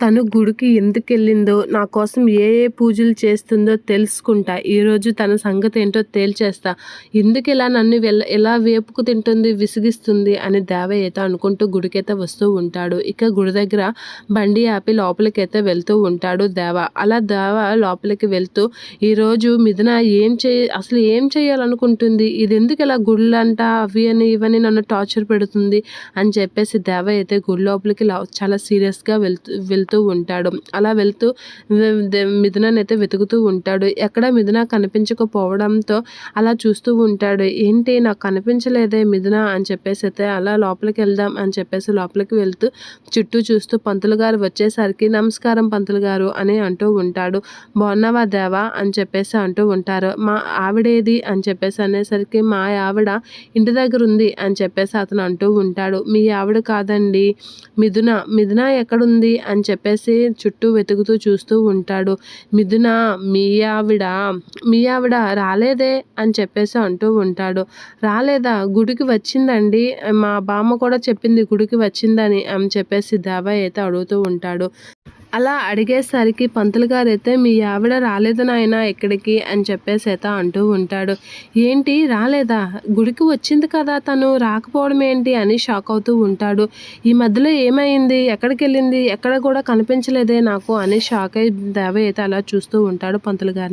తను గుడికి ఎందుకు వెళ్ళిందో నా కోసం ఏ ఏ పూజలు చేస్తుందో తెలుసుకుంటా. ఈరోజు తన సంగతి ఏంటో తేల్చేస్తా. ఎందుకు ఇలా నన్ను వెళ్ళ ఎలా వేపుకు తింటుంది విసిగిస్తుంది అని దేవయ్యతో అనుకుంటూ గుడికైతే వస్తూ ఉంటాడు. ఇక గుడి దగ్గర బండి ఆపి లోపలికైతే వెళ్తూ ఉంటాడు దేవ. అలా దేవ లోపలికి వెళ్తూ ఈరోజు మిథున ఏం చే అసలు ఏం చేయాలనుకుంటుంది? ఇది ఎందుకు ఇలా గుళ్ళంట? అవి అని ఇవని నన్ను టార్చర్ పెడుతుంది? అని చెప్పేసి దేవ అయితే గుడి లోపలికి చాలా సీరియస్గా వెళ్తూ వెళ్తూ ఉంటాడు. అలా వెళ్తూ మిథునాన్ని అయితే వెతుకుతూ ఉంటాడు. ఎక్కడ మిథున కనిపించకపోవడంతో అలా చూస్తూ ఉంటాడు. ఏంటి నాకు కనిపించలేదే మిథున అని చెప్పేసి అయితే అలా లోపలికి వెళ్దాం అని చెప్పేసి లోపలికి వెళ్తూ చుట్టూ చూస్తూ పంతులు గారు వచ్చేసరికి నమస్కారం పంతులు గారు అని అంటూ ఉంటాడు. బాగున్నావా దేవా అని చెప్పేసి అంటూ ఉంటారు. మా ఆవిడేది అని చెప్పేసి అనేసరికి మా ఆవిడ ఇంటి దగ్గర ఉంది అని చెప్పేసి అతను అంటూ ఉంటాడు. మీ ఆవిడ కాదండి. మిథున మిథున ఎక్కడుంది అని చెప్పేసి చుట్టూ వెతుకుతూ చూస్తూ ఉంటాడు. మిథున మీ ఆవిడ మీ ఆవిడ రాలేదే అని చెప్పేసి అంటూ ఉంటాడు. రాలేదా? గుడికి వచ్చిందండి. మా బామ్మ కూడా చెప్పింది గుడికి వచ్చిందని అని చెప్పేసి దావా అయితే అడుగుతూ ఉంటాడు. అలా అడిగేసరికి పంతులు గారు అయితే మీ ఆవిడ రాలేదు నాయన ఎక్కడికి అని చెప్పేసి అయితే అంటూ ఉంటాడు. ఏంటి? రాలేదా? గుడికి వచ్చింది కదా తను రాకపోవడం ఏంటి? అని షాక్ అవుతూ ఉంటాడు. ఈ మధ్యలో ఏమైంది? ఎక్కడికి వెళ్ళింది? ఎక్కడ కూడా కనిపించలేదే నాకు అని షాక్ అయి దేవ అయితే అలా చూస్తూ ఉంటాడు పంతులు గారిని.